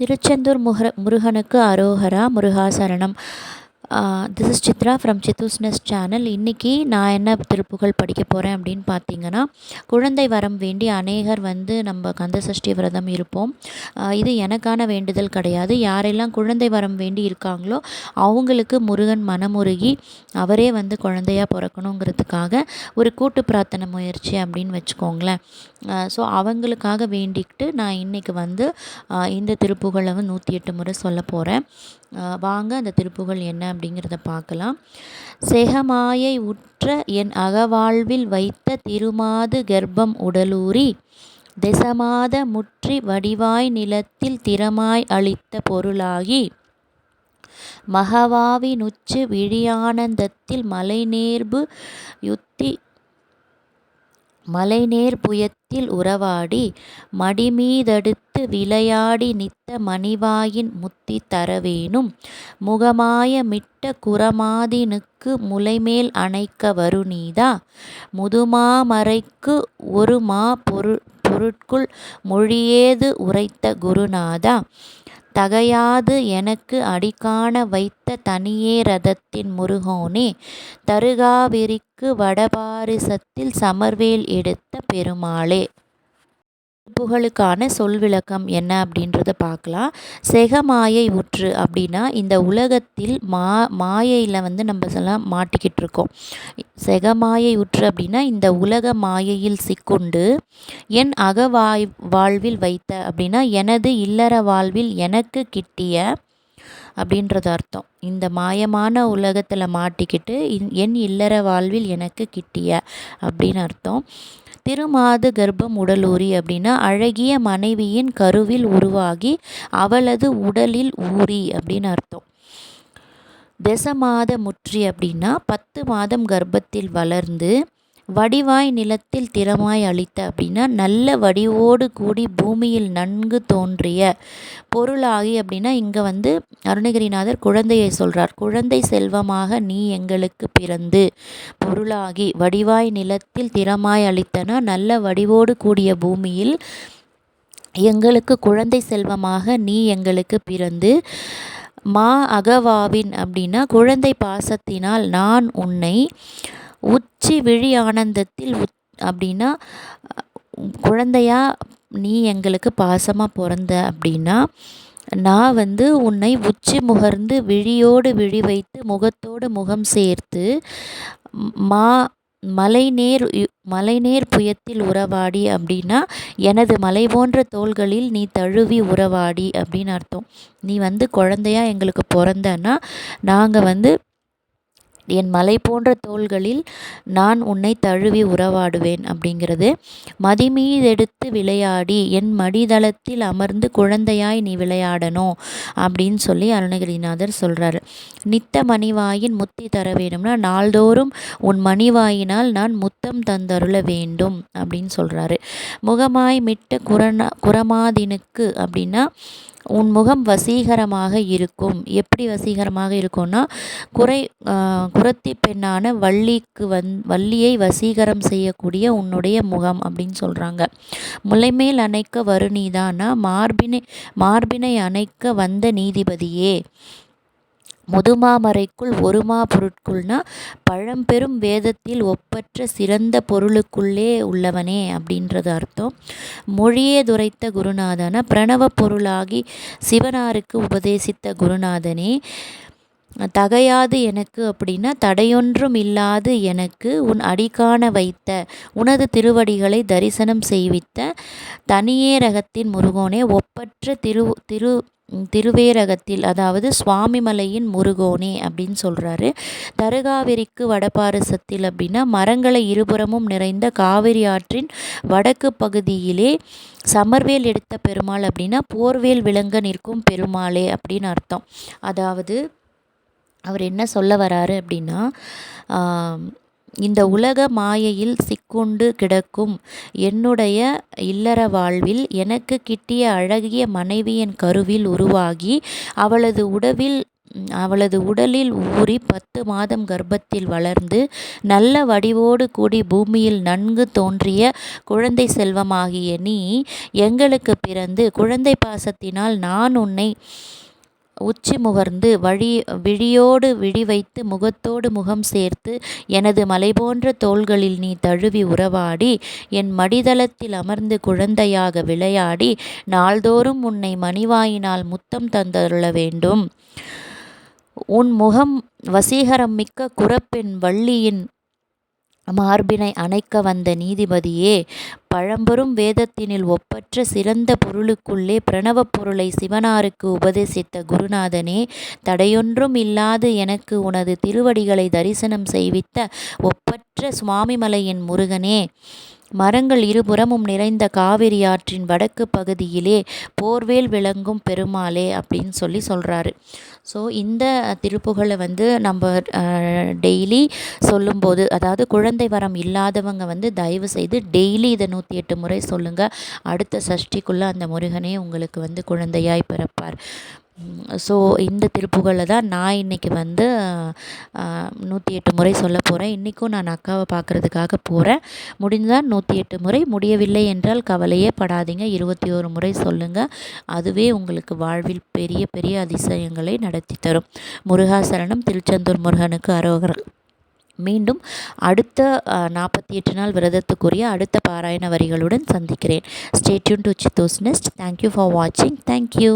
திருச்செந்தூர் முக முருகனுக்கு அரோகரா முருகாசரணம். This is Chitra from Chittu's nest channel இன்றைக்கி நான் என்ன திருப்புகள் படிக்க போகிறேன் அப்படின்னு பார்த்தீங்கன்னா குழந்தை வரம் வேண்டி அநேகர் வந்து நம்ம கந்தசஷ்டி விரதம் இருப்போம். இது எனக்கான வேண்டுதல் கிடையாது. யாரெல்லாம் குழந்தை வரம் வேண்டி இருக்காங்களோ அவங்களுக்கு முருகன் மனமுருகி அவரே வந்து குழந்தையாக பிறக்கணுங்கிறதுக்காக ஒரு கூட்டு பிரார்த்தனை முயற்சி அப்படின்னு வச்சுக்கோங்களேன். ஸோ அவங்களுக்காக வேண்டிக்கிட்டு நான் இன்றைக்கி வந்து இந்த திருப்புகளை வந்து நூற்றி எட்டு முறை சொல்ல போகிறேன் வாங்க அந்த திருப்புகள் என்ன அப்படிங்கிறத பார்க்கலாம். செகமாயை உற்ற என் அகவாழ்வில் வைத்த திருமாது கர்ப்பம் உடலூரி தசமாத முற்றி வடிவாய் நிலத்தில் திறமாய் அளித்த பொருளாகி மகவாவி நுச்சு விழியானந்தத்தில் மலைநேர்பு யுத்தி மலைநேர் புயத்தில் உறவாடி மடிமீதடுத்து விளையாடி நித்த மணிவாயின் முத்தி தரவேணும் முகமாய மிட்ட குரமாதினுக்கு முலைமேல் அணைக்க வருநீதா? முதுமாமறைக்கு ஒரு மா பொரு பொருட்குள் மொழியேது உரைத்த குருநாதா? தகையாது எனக்கு அடிக்காண வைத்த தனியே ரதத்தின் முருகோனே தருகாவிரிக்கு வடபாரிசத்தில் சமர்வேல் எடுத்த பெருமாளே. புகழுக்கான சொல் விளக்கம் என்ன அப்படின்றத பார்க்கலாம். செகமாயை உற்று அப்படின்னா இந்த உலகத்தில் மா மாயையில் வந்து நம்ம எல்லாம் மாட்டிக்கிட்டு இருக்கோம். செகமாயை உற்று அப்படின்னா இந்த உலக மாயையில் சிக்குண்டு என் அகவாய் வாழ்வில் வைத்த அப்படின்னா எனது இல்லற வாழ்வில் எனக்கு கிட்டிய அப்படின்றது அர்த்தம். இந்த மாயமான உலகத்தில் மாட்டிக்கிட்டு என் இல்லற வாழ்வில் எனக்கு கிட்டிய அப்படின்னு அர்த்தம். திருமாது கர்ப்பம் உடலூரி அப்படின்னா அழகிய மனைவியின் கருவில் உருவாகி அவளது உடலில் ஊறி அப்படின்னு அர்த்தம். தசமாத முற்றி அப்படின்னா பத்து மாதம் கர்ப்பத்தில் வளர்ந்து வடிவாய் நிலத்தில் திறமாய் அளித்த அப்படின்னா நல்ல வடிவோடு கூடி பூமியில் நன்கு தோன்றிய பொருளாகி அப்படின்னா இங்கே வந்து அருணகிரிநாதர் குழந்தையை சொல்கிறார் குழந்தை செல்வமாக நீ எங்களுக்கு பிறந்து பொருளாகி வடிவாய் நிலத்தில் திறமாய் அளித்தனா நல்ல வடிவோடு கூடிய பூமியில் எங்களுக்கு குழந்தை செல்வமாக நீ எங்களுக்கு பிறந்து மா அகவாவின் அப்படின்னா குழந்தை பாசத்தினால் நான் உன்னை உச்சி விழி ஆனந்தத்தில் உத் அப்படின்னா குழந்தையா நீ எங்களுக்கு பாசமாக பிறந்த அப்படின்னா நான் வந்து உன்னை உச்சி முகர்ந்து விழியோடு விழி வைத்து முகத்தோடு முகம் சேர்த்து மா மலைநேர் மலைநேர் புயத்தில் உறவாடி அப்படின்னா எனது மலை போன்ற தோள்களில் நீ தழுவி உறவாடி அப்படின்னு அர்த்தம். நீ வந்து குழந்தையா எங்களுக்கு பிறந்தன்னா நாங்கள் வந்து என் மலை போன்ற தோள்களில் நான் உன்னை தழுவி உறவாடுவேன் அப்படிங்கிறது. மதிமீதெடுத்து விளையாடி என் மடிதளத்தில் அமர்ந்து குழந்தையாய் நீ விளையாடணும் அப்படின்னு சொல்லி அருணகிரிநாதர் சொல்கிறாரு நித்த மணிவாயின் முத்தி தர வேணும்னா நாள்தோறும் உன் மணிவாயினால் நான் முத்தம் தந்தருள வேண்டும் அப்படின்னு சொல்கிறாரு முகமாய் மிட்ட குரண குரமாதினுக்கு அப்படின்னா உன் முகம் வசீகரமாக இருக்கும். எப்படி வசீகரமாக இருக்கும்னா குறை குரத்தி பெண்ணான வள்ளிக்கு வந் வள்ளியை வசீகரம் செய்யக்கூடிய உன்னுடைய முகம் அப்படின்னு சொல்கிறாங்க முலைமேல் அணைக்க வருநீதானா? மார்பினை மார்பினை அணைக்க வந்த நீதிபதியே. முதுமாமரைக்குள் ஒருமா பொருட்குள்னா பழம்பெரும் வேதத்தில் ஒப்பற்ற சிறந்த பொருளுக்குள்ளே உள்ளவனே அப்படின்றது அர்த்தம். மொழியே துரைத்த குருநாதனா பிரணவ பொருளாகி சிவனாருக்கு உபதேசித்த குருநாதனே. தகையாது எனக்கு அப்படின்னா தடையொன்றும் இல்லாது எனக்கு உன் அடிக்காண வைத்த உனது திருவடிகளை தரிசனம் செய்வித்த தனியே ரகத்தின் முருகோனே. ஒப்பற்ற திரு திரு திருவேரகத்தில் அதாவது சுவாமிமலையின் முருகோனே அப்படின்னு சொல்கிறாரு தருகாவிரிக்கு வடபாரசத்தில் அப்படின்னா மரங்களை இருபுறமும் நிறைந்த காவிரி ஆற்றின் வடக்கு பகுதியிலே சமர்வேல் எடுத்த பெருமாள் அப்படின்னா போர்வேல் விளங்க நிற்கும் பெருமாளே அப்படின்னு அர்த்தம். அதாவது அவர் என்ன சொல்ல வராரு அப்படின்னா இந்த உலக மாயையில் சிக்குண்டு கிடக்கும் என்னுடைய இல்லற வாழ்வில் எனக்கு கிட்டிய அழகிய மனைவியின் கருவில் உருவாகி அவளது உடவில் அவளது உடலில் ஊறி பத்து மாதம் கர்ப்பத்தில் வளர்ந்து நல்ல வடிவோடு கூடி பூமியில் நன்கு தோன்றிய குழந்தை செல்வமாகிய நீ எங்களுக்கு பிறந்து குழந்தை பாசத்தினால் நான் உன்னை உச்சி முகர்ந்து வழி விழியோடு விழி வைத்து முகத்தோடு முகம் சேர்த்து எனது மலை போன்ற தோள்களில் நீ தழுவி உறவாடி என் மடிதளத்தில் அமர்ந்து குழந்தையாக விளையாடி நாள்தோறும் உன்னை மணிவாயினால் முத்தம் தந்தருள வேண்டும். உன் முகம் வசீகரம் மிக்க குரப்பெண் வள்ளியின் மார்பினை அணைக்க வந்த நீதிபதியே பழம்பெரும் வேதத்தினில் ஒப்பற்ற சிறந்த பொருளுக்குள்ளே பிரணவப் பொருளை சிவனாருக்கு உபதேசித்த குருநாதனே தடையொன்றும் இல்லாது எனக்கு உனது திருவடிகளை தரிசனம் செய்வித்த ஒப்பற்ற சுவாமிமலையின் முருகனே மரங்கள் இருபுறமும் நிறைந்த காவிரி ஆற்றின் வடக்கு பகுதியிலே போர்வேல் விளங்கும் பெருமாளே அப்படின்னு சொல்லி சொல்கிறாரு ஸோ இந்த திருப்புகளை வந்து நம்ம டெய்லி சொல்லும்போது அதாவது குழந்தை வரம் இல்லாதவங்க வந்து தயவு செய்து டெய்லி இதை நூற்றி எட்டு முறை சொல்லுங்கள் அடுத்த சஷ்டிக்குள்ளே அந்த முருகனே உங்களுக்கு வந்து குழந்தையாய் பிறப்பார். ஸோ இந்த திருப்புகளில் தான் நான் இன்றைக்கி வந்து நூற்றி எட்டு முறை சொல்ல போகிறேன் இன்றைக்கும் நான் அக்காவை பார்க்குறதுக்காக போகிறேன் முடிந்தால் நூற்றி எட்டு முறை. முடியவில்லை என்றால் கவலையே படாதீங்க. இருபத்தி ஒரு முறை சொல்லுங்கள் அதுவே உங்களுக்கு வாழ்வில் பெரிய பெரிய அதிசயங்களை நடத்தி தரும். முருகாசரணம் திருச்செந்தூர் முருகனுக்கு அரோகர். மீண்டும் அடுத்த நாற்பத்தி எட்டு நாள் விரதத்துக்குரிய அடுத்த பாராயண வரிகளுடன் சந்திக்கிறேன். Stay tuned to Chittu's nest thank you for வாட்சிங் தேங்க்யூ